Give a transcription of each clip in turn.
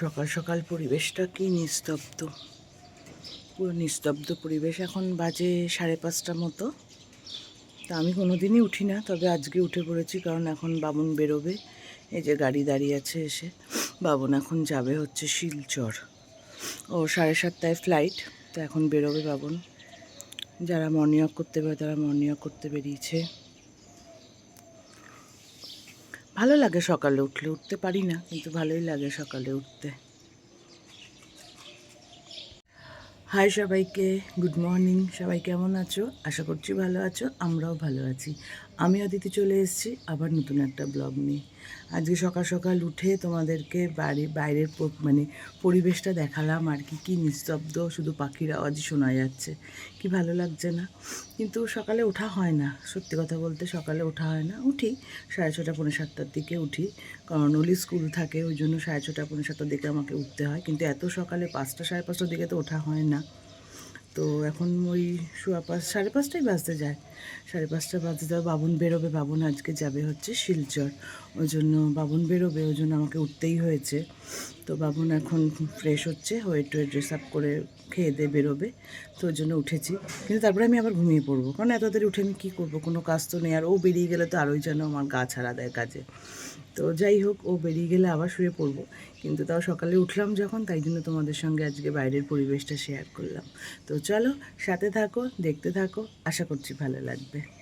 সকাল সকাল পরিবেশটা কি নিস্তব্ধ। পুরো নিস্তব্ধ পরিবেশ এখন বাজে সাড়ে পাঁচটা মতো। তা আমি কোনো দিনই উঠি না, তবে আজকে উঠে পড়েছি কারণ এখন বাবুন বেরোবে। এই যে গাড়ি দাঁড়িয়ে আছে এসে। বাবুন এখন যাবে হচ্ছে শিলচর। ও সাড়ে সাতটায় ফ্লাইট তো এখন বেরোবে বাবুন যারা মর্নিং ওয়াক করতে পারে তারা মর্নিং ওয়াক করতে বেরিয়েছে। ভালো লাগে সকালে উঠলে, উঠতে পারি না, কিন্তু ভালোই লাগে সকালে উঠতে। হাই সবাইকে গুড মর্নিং সবাই কেমন আছো? আশা করছি ভালো আছো, আমরাও ভালো আছি। আমি অদিতি চলে এসেছি, আবার নতুন একটা ব্লগ নিয়ে। আজকে সকাল সকাল উঠে তোমাদেরকে বাড়ি, বাইরের মানে পরিবেশটা দেখালাম আর কি কি নিস্তব্ধ, শুধু পাখির আওয়াজই শোনা যাচ্ছে। কি ভালো লাগছে না? কিন্তু সকালে ওঠা হয় না, সত্যি কথা বলতে সকালে ওঠা হয় না। উঠি, সাড়ে ছটা, পৌনে সাতটার দিকে উঠি, কারণ ওলি স্কুল থাকে, ওই জন্য সাড়ে ছটা, পৌনে সাতটার দিকে আমাকে উঠতে হয়। কিন্তু এত সকালে পাঁচটা, সাড়ে পাঁচটার দিকে তো ওঠা হয় না। তো এখন ওই সোয়া পাঁচ, সাড়ে পাঁচটাই বাজতে যায়। সাড়ে পাঁচটা বাজতে যায়, বাবুন বেরোবে, বাবুন আজকে যাবে হচ্ছে শিলচর। ওই জন্য বাবুন বেরোবে, ওই জন্য আমাকে উঠতেই হয়েছে। তো বাবুন এখন ফ্রেশ হচ্ছে, হয়ে টয়ে ড্রেস আপ করে খেয়ে দিয়ে বেরোবে, তো ওই জন্য উঠেছি। কিন্তু তারপরে আমি আবার ঘুমিয়ে পড়ব। কারণ এত তাড়াতাড়ি উঠে আমি কী করব? কোনো কাজ তো নেই। আর ও বেরিয়ে গেলে তো আরোই যেন আমার গা ছাড়া দেয় কাজে। তো যাই হোক, ও বেরিয়ে গেলে আবার শুয়ে পড়ব। কিন্তু তাও সকালে উঠলাম যখন, তাই জন্য তোমাদের সঙ্গে আজকে বাইরের পরিবেশটা শেয়ার করলাম। তো চলো, সাথে থাকো, দেখতে থাকো, আশা করছি ভালো লাগবে।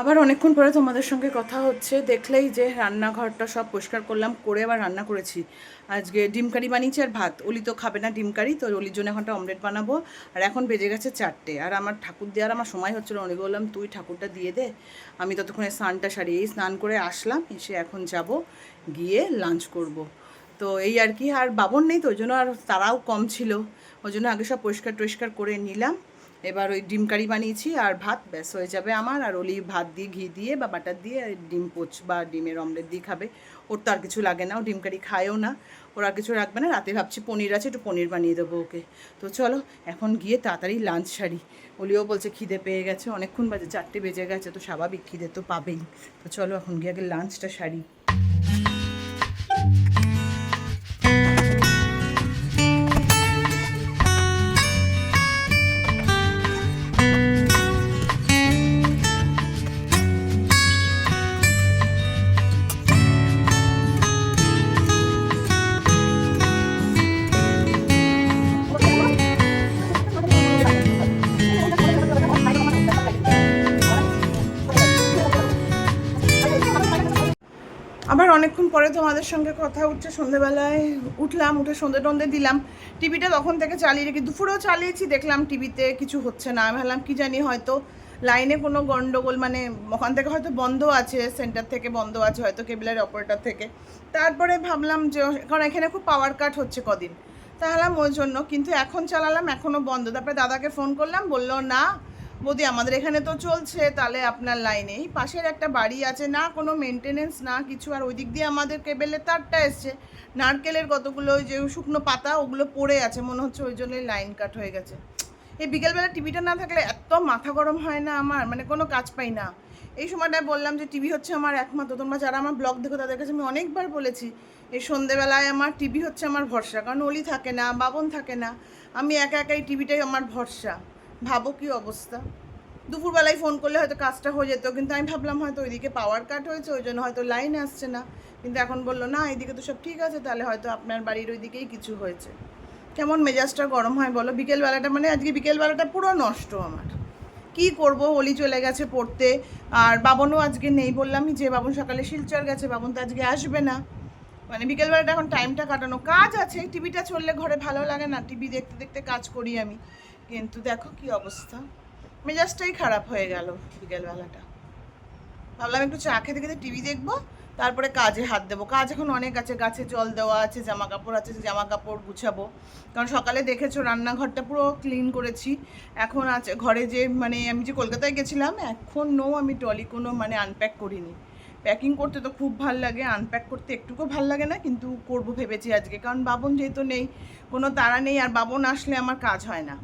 আবার অনেকক্ষণ পরে তোমাদের সঙ্গে কথা হচ্ছে। দেখলেই যে রান্নাঘরটা সব পরিষ্কার করলাম, করে আবার রান্না করেছি। আজকে ডিম কারি বানিয়েছি আর ভাত। অলি তো খাবে না ডিম কারি, তো অলির জন্য এখনটা অমলেট বানাবো। আর এখন বেজে গেছে চারটে। আর আমার ঠাকুর দেওয়ার আমার সময় হচ্ছিল অনেক বললাম, তুই ঠাকুরটা দিয়ে দে। আমি ততক্ষণে স্নানটা সারি এই স্নান করে আসলাম। এসে এখন যাব গিয়ে লাঞ্চ করব। তো এই আর কি। আর বাবন নেই তো, ওই জন্য আর তারাও কম ছিল। ওই জন্য আগে সব পরিষ্কার টরিষ্কার করে নিলাম। এবার ওই ডিম কারি বানিয়েছি আর ভাত, ব্যাস হয়ে যাবে আমার। আর ওলি ভাত দিয়ে ঘি দিয়ে বা বাটার দিয়ে ডিম পোচ বা ডিমের অমলেট দিয়ে খাবে। ওর তো আর কিছু লাগে না, ও ডিম কারি খায়ও না। ওর আর কিছু রাখবে না। রাতে ভাবছি পনির আছে, একটু পনির বানিয়ে দেবো ওকে। তো চলো, এখন গিয়ে তাড়াতাড়ি লাঞ্চ সারি। ওলিও বলছে, খিদে পেয়ে গেছে। অনেকক্ষণ বাজে, চারটে বেজে গেছে, তো স্বাভাবিক খিদে তো পাবেই। তো চলো, এখন গিয়ে আগে লাঞ্চটা সারি। আবার অনেকক্ষণ পরে তোমাদের সঙ্গে কথা উঠছে সন্ধেবেলায় উঠলাম, উঠে সন্ধে টন্ধে দিলাম। টিভিটা তখন থেকে চালিয়ে রেখে, দুপুরেও চালিয়েছি, দেখলাম টিভিতে কিছু হচ্ছে না। আমি ভাবলাম, কী জানি হয়তো লাইনে কোনো গন্ডগোল মানে ওখান থেকে হয়তো বন্ধ আছে, সেন্টার থেকে বন্ধ আছে, হয়তো কেবিলার অপারেটর থেকে। তারপরে ভাবলাম যে, কারণ এখানে খুব পাওয়ার কাট হচ্ছে কদিন। তাহলাম ওই জন্য। কিন্তু এখন চালালাম এখনও বন্ধ। তারপরে দাদাকে ফোন করলাম, বলল, না বৌদি আমাদের এখানে তো চলছে, তাহলে আপনার লাইনে এই। পাশের একটা বাড়ি আছে, না কোনো মেনটেনেন্স না কিছু, আর ওই দিক দিয়ে আমাদের কেবেলের তারটা এসছে। নারকেলের কতগুলো ওই যে শুকনো পাতা, ওগুলো পড়ে আছে, মনে হচ্ছে ওই জন্যই লাইন কাট হয়ে গেছে। এই বিকেলবেলা টিভিটা না থাকলে এত মাথা গরম হয় না আমার মানে কোনো কাজ পাই না। এই সময়টায় বললাম যে টিভি হচ্ছে আমার একমাত্র, তোমরা যারা আমার ব্লগ দেখো, তাদের কাছে আমি অনেকবার বলেছি, এই সন্ধেবেলায় আমার টিভি হচ্ছে আমার ভরসা। কারণ অলি থাকে না, বাবন থাকে না, আমি একা একাই টিভিটাই আমার ভরসা। ভাবো কি অবস্থা? দুপুরবেলায় ফোন করলে হয়তো কাজটা হয়ে যেত, কিন্তু আমি ভাবলাম হয়তো ওইদিকে পাওয়ার কাট হয়েছে, ওই জন্য হয়তো লাইন আসছে না। কিন্তু এখন বলল, না এইদিকে তো সব ঠিক আছে, তাহলে হয়তো আপনার বাড়ির ওইদিকেই কিছু হয়েছে। কেমন মেজাজটা গরম হয় বলো? বিকেলবেলাটা মানে আজকে বিকেলবেলাটা পুরো নষ্ট আমার। কি করব? হোলি চলে গেছে পড়তে। আর বাবনও আজকে নেই বললামই যে, বাবন সকালে শিলচর গেছে, বাবন তো আজকে আসবে না। মানে বিকেলবেলাটা এখন টাইমটা কাটানো। কাজ আছে টিভিটা চললে ঘরে ভালো লাগে না টিভি দেখতে দেখতে কাজ করি আমি। কিন্তু দেখো কি অবস্থা। মেজাজটাই খারাপ হয়ে গেল বিকেলবেলাটা। ভাবলাম একটু চা খেতে খেতে টিভি দেখব, তারপরে কাজে হাত দেবো। কাজ এখন অনেক আছে, গাছে জল দেওয়া আছে জামা কাপড় আছে জামা কাপড় গুছাবো। কারণ সকালে দেখেছ রান্নাঘরটা পুরো ক্লিন করেছি। এখন আছে, ঘরে যে মানে আমি যে কলকাতায় গেছিলাম, এখনও আমি টলি কোনো মানে আনপ্যাক করিনি। প্যাকিং করতে তো খুব ভালো লাগে আনপ্যাক করতে একটুকু ভালো লাগে না, কিন্তু করব ভেবেছি আজকে। কারণ বাবন যেহেতু নেই, কোনো তাড়া নেই, আর বাবন আসলে আমার কাজ হয় না।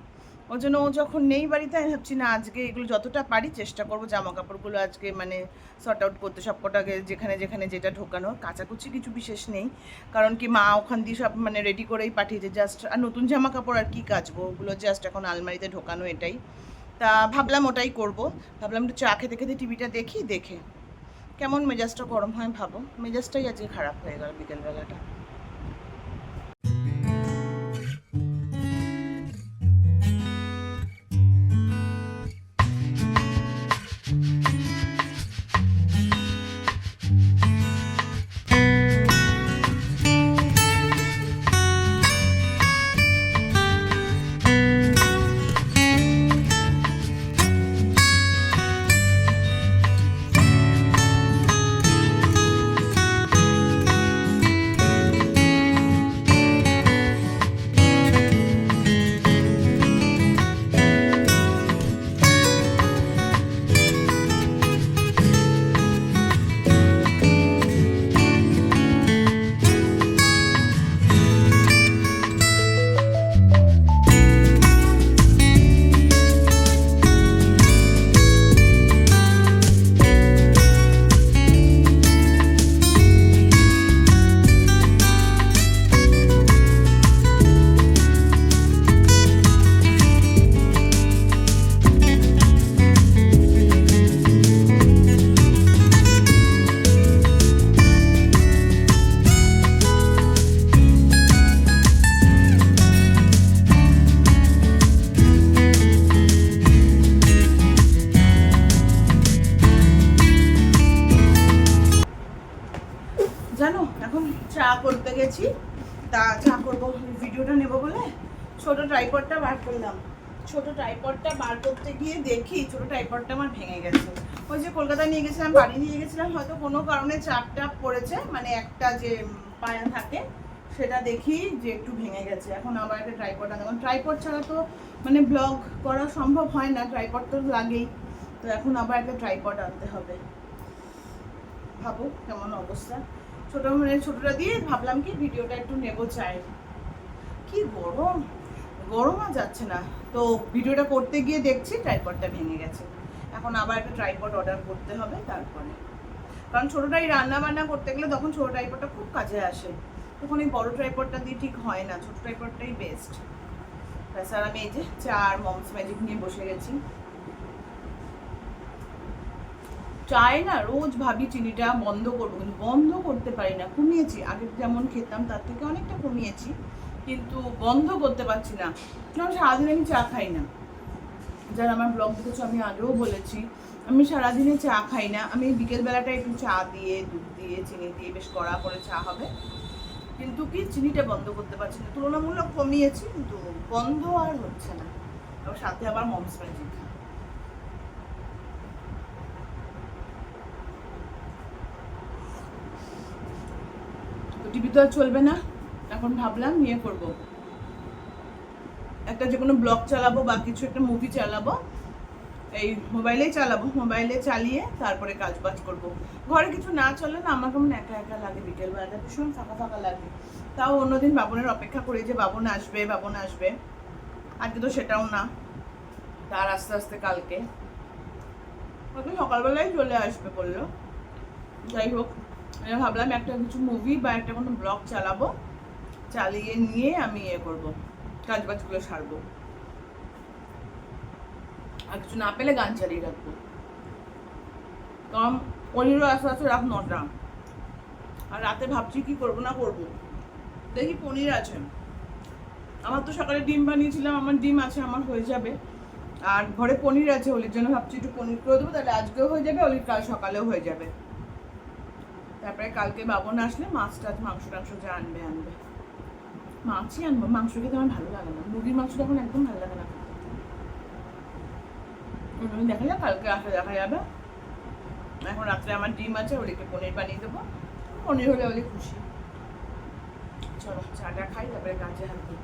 ওই জন্য ও যখন নেই বাড়িতে, আমি ভাবছি, না, আজকে এগুলো যতটা পারি চেষ্টা করব জামা কাপড়গুলো আজকে মানে সর্ট আউট করতে সব কটাকে যেখানে যেখানে যেটা ঢোকানো কাচাকুচি কিছু বিশেষ নেই, কারণ কি মা ওখান দিয়ে সব মানে রেডি করেই পাঠিয়েছে। জাস্ট আর নতুন জামা কাপড় আর কি কাচবো? ওগুলো জাস্ট এখন আলমারিতে ঢোকানো এটাই। তা ভাবলাম ওটাই করব। ভাবলাম একটু চা খেতে খেতে টিভিটা দেখি, দেখে কেমন মেজাজটা গরম হয় ভাবো? মেজাজটাই আজকে খারাপ হয়ে গেল বিকেলবেলাটা। জানো, এখন চা করতে গেছি। তা চা করব, ভিডিওটা নেব বলে ছোট ট্রাইপডটা বার করলাম। ছোট ট্রাইপডটা বার করতে গিয়ে দেখি ছোট ট্রাইপডটা আমার ভেঙে গেছে। ওই যে কলকাতায় নিয়ে গেছিলাম, বাড়ি নিয়ে গেছিলাম, হয়তো কোনো কারণে চাপ টাপ পড়েছে মানে একটা যে পায়া থাকে, সেটা দেখি যে একটু ভেঙে গেছে। এখন আবার একটা ট্রাইপড আনতে কারণ ট্রাইপড ছাড়া তো মানে ব্লগ করা সম্ভব হয় না ট্রাইপড তো লাগেই। তো এখন আবার একটা ট্রাইপড আনতে হবে। ভাবো কেমন অবস্থা। ছোট মানে ছোটটা দিয়ে ভাবলাম কি ভিডিওটা একটু নেব চাই। কি গরম? গরম আর যাচ্ছে না। তো ভিডিওটা করতে গিয়ে দেখছি ট্রাইপডটা ভেঙে গেছে। এখন আবার একটা ট্রাইপড অর্ডার করতে হবে তারপরে। কারণ ছোটোটাই রান্না বান্না করতে গেলে তখন ছোটো ট্রাইপডটা খুব কাজে আসে। তখন এই বড় ট্রাইপডটা দিয়ে ঠিক হয় না। ছোটো ট্রাইপডটাই বেস্ট তাছাড়া আমি এই যে চার মমস ম্যাজিক নিয়ে বসে গেছি। চাই না রোজ ভাবি চিনিটা বন্ধ করব, কিন্তু বন্ধ করতে পারি না, কমিয়েছি। আগে যেমন খেতাম, তার থেকে অনেকটা কমিয়েছি, কিন্তু বন্ধ করতে পারছি না। কারণ সারাদিন আমি চা খাই না। যারা আমার ব্লগ দেখেছ, আমি আগেও বলেছি, আমি সারাদিনে চা খাই না। আমি বিকেলবেলাটা একটু চা দিয়ে, দুধ দিয়ে, চিনি দিয়ে বেশ কড়া করে চা হবে। কিন্তু কি, চিনিটা বন্ধ করতে পারছি না। তুলনামূলক কমিয়েছি, কিন্তু বন্ধ আর হচ্ছে না। সাথে আবার মমস ম্যাজিক টিভি তো আর চলবে না। এখন ভাবলাম ইয়ে করব। একটা যে কোনো ব্লগ চালাবো বা কিছু একটা মুভি চালাবো। এই মোবাইলেই চালাবো। মোবাইলে চালিয়ে তারপরে কাজ বাজ করব। ঘরে কিছু না চলে না আমার কেমন একা একা লাগে। বিকেলবেলাটা ভীষণ ফাঁকা ফাঁকা লাগে। তাও অন্যদিন বাবনের অপেক্ষা করি যে বাবন আসবে বাবন আসবে। আজকে তো সেটাও না। তার আস্তে আস্তে কালকে। হয়তো সকালবেলায় চলে আসবে বলল। যাই হোক। আমি ভাবলাম একটা কিছু মুভি বা একটা কোনো ব্লগ চালাবো, চালিয়ে নিয়ে আমি ইয়ে করব কাজ বাজগুলো সারবো। আর কিছু না পেলে গান চালিয়ে রাখব। কারণ পনিরও আস্তে আস্তে রাত নটা। আর রাতে ভাবছি কি করব না করব। দেখি পনির আছে। আমার তো সকালে ডিম বানিয়েছিলাম, আমার ডিম আছে, আমার হয়ে যাবে। আর ঘরে পনির আছে, অলির জন্য ভাবছি একটু পনির করে দেবো, তাহলে আজকেও হয়ে যাবে, অলির কাল সকালেও হয়ে যাবে। তারপরে কালকে বাবন আসলে মাছ টাছ, মাংস টাংস যা আনবে আনবে। মাছই আনব, মাংস খেতে আমার ভালো লাগে না। মুরগির মাংসটা এখন একদম ভালো লাগে না দেখা যাক, কালকে আসলে দেখা যাবে। এখন রাত্রে আমার ডিম আছে ওলিকে পনির বানিয়ে দেবো। পনির হলে ওদের খুশি। চলো চাটা খাই, তারপরে কাজে হাত দিই।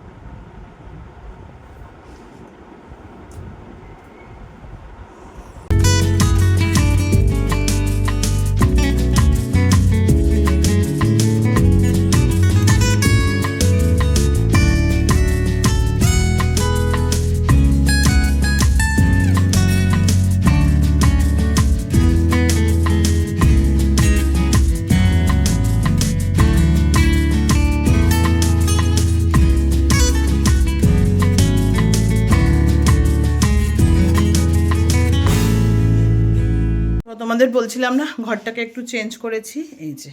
তোমাদের বলছিলাম না, ঘরটাকে একটু চেঞ্জ করেছি। এই যে।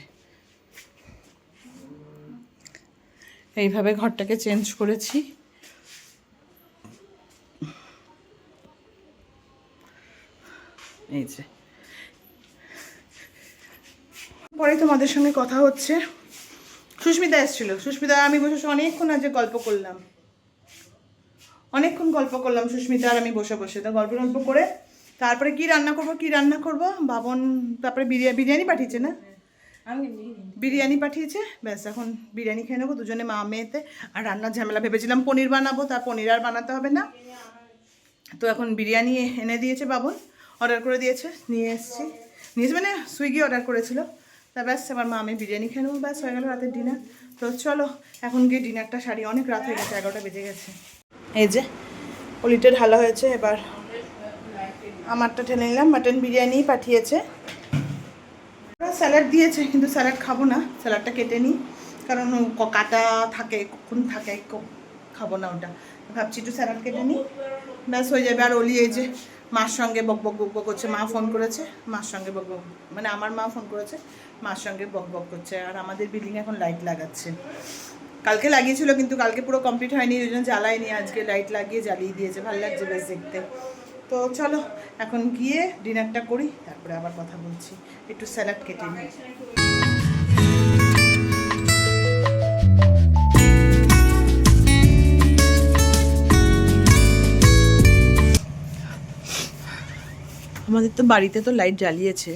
এইভাবে ঘরটাকে চেঞ্জ করেছি। এই যে। পরে তোমাদের সঙ্গে কথা হচ্ছে। সুস্মিতা এসেছিল। সুস্মিতা, আমি বসে অনেকক্ষণ আজ গল্প করলাম। অনেকক্ষণ গল্প করলাম সুস্মিতা আর আমি বসে বসে। তো গল্প গল্প করে তারপরে কি রান্না করব কি রান্না করব? বাবন তারপরে বিরিয়ানি বিরিয়ানি পাঠিয়েছে না? বিরিয়ানি পাঠিয়েছে ব্যাস এখন বিরিয়ানি খেয়ে নেব দুজনে মা মেয়েতে। আর রান্নার ঝামেলা ভেবেছিলাম পনির বানাবো তা পনির আর বানাতে হবে না। তো এখন বিরিয়ানি এনে দিয়েছে বাবন অর্ডার করে দিয়েছে নিয়ে এসেছি। নিয়েছে মানে সুইগি অর্ডার করেছিল। তা ব্যাস এবার মা আমি বিরিয়ানি খেয়ে নেব ব্যাস হয়ে গেল রাতের ডিনার তো চলো এখন গিয়ে ডিনারটা সারি। অনেক রাত হয়ে গেছে এগারোটা বেজে গেছে। এই যে পলিটে ঢালা হয়েছে এবার আমারটা ঠেলে নিলাম। মাটন বিরিয়ানি পাঠিয়েছে। স্যালাড দিয়েছে, কিন্তু স্যালাড খাব না। স্যালাডটা কেটে নিই। কারণ কাটা থাকে, কখন থাকে খাব না ওটা। ভাবছি একটু স্যালাড কেটে নিই। ব্যাস, হয়ে যাবে। আর ওলি এই যে মার সঙ্গে বক বক বক বক করছে। মা ফোন করেছে। মার সঙ্গে বক বক মানে আমার মা ফোন করেছে। মার সঙ্গে বক বক করছে। আর আমাদের বিল্ডিং এখন লাইট লাগাচ্ছে। কালকে লাগিয়েছিল, কিন্তু কালকে পুরো কমপ্লিট হয়নি। ওই জন্য জ্বালায়নি। আজকে লাইট লাগিয়ে জ্বালিয়ে দিয়েছে। ভালো লাগছে বেশ দেখতে। তো চলো, এখন গিয়ে ডিনারটা করি, তারপরে আবার কথা বলছি। একটু স্যালাড কেটে নিই। আমাদের তো বাড়িতে তো লাইট জ্বালিয়েছে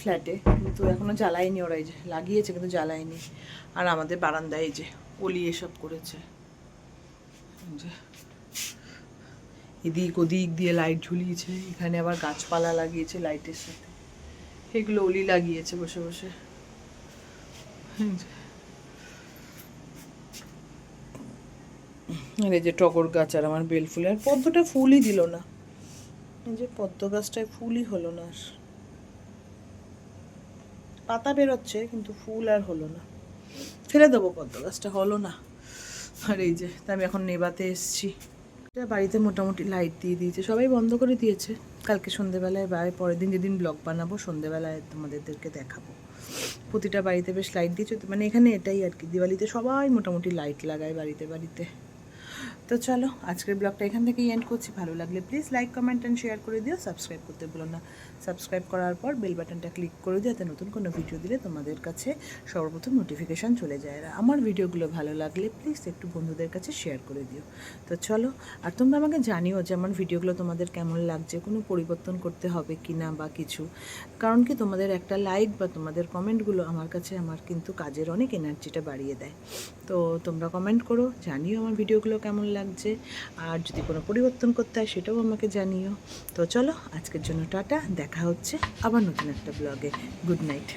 ফ্ল্যাটে কিন্তু এখনও জ্বালায়নি ওরা, এই যে লাগিয়েছে কিন্তু জ্বালায়নি। আর আমাদের বারান্দায় এই যে অলি এসব করেছে। এদিক ওদিক দিয়ে লাইট ঝুলিয়েছে। এখানে আবার গাছপালা লাগিয়েছে লাইটের সাথে। এগুলো অলি লাগিয়েছে বসে বসে। আর এই যে টগর গাছ আর আমার বেল ফুল আর পদ্মটা ফুলই দিল না। এই যে পদ্ম গাছটায় ফুলই হলো না আর। পাতা বেরোচ্ছে, কিন্তু ফুল আর হলো না। ফেলে দেবো পদ্ম গাছটা, হলো না। আর এই যে, তা আমি এখন নেবাতে এসছি। বাড়িতে মোটামুটি লাইট দিয়ে দিয়েছে। সবাই বন্ধ করে দিয়েছে। কালকে সন্ধেবেলায় বা পরের দিন যেদিন ব্লগ বানাবো, সন্ধেবেলায় তোমাদেরকে দেখাবো। প্রতিটা বাড়িতে বেশ লাইট দিয়েছে। মানে এখানে এটাই আর কি। দিওয়ালিতে সবাই মোটামুটি লাইট লাগায় বাড়িতে বাড়িতে। তো চলো, আজকের ব্লগটা এখান থেকেই এন্ড করছি। ভালো লাগলে please like comment and share করে দিও। সাবস্ক্রাইব করতে ভুলো না। সাবস্ক্রাইব করার পর বেল বাটনটা ক্লিক করে দিও যাতে নতুন কোনো ভিডিও দিলে তোমাদের কাছে সর্বপ্রথম নোটিফিকেশান চলে যায়। আর আমার ভিডিওগুলো ভালো লাগলে প্লিজ একটু বন্ধুদের কাছে শেয়ার করে দিও। তো চলো, আর তোমরা আমাকে জানিও যে আমার ভিডিওগুলো তোমাদের কেমন লাগছে, কোনো পরিবর্তন করতে হবে কি না বা কিছু। কারণ কি তোমাদের একটা লাইক বা তোমাদের কমেন্টগুলো আমার কাছে আমার কিন্তু কাজের অনেক এনার্জিটা বাড়িয়ে দেয়। তো তোমরা কমেন্ট করো, জানিও আমার ভিডিওগুলো কেমন লাগছে। আর যদি কোনো পরিবর্তন করতে হয় সেটাও আমাকে জানিও। তো চলো, আজকের জন্য টাটা দেখা হচ্ছে আবার নতুন একটা ব্লগে গুড নাইট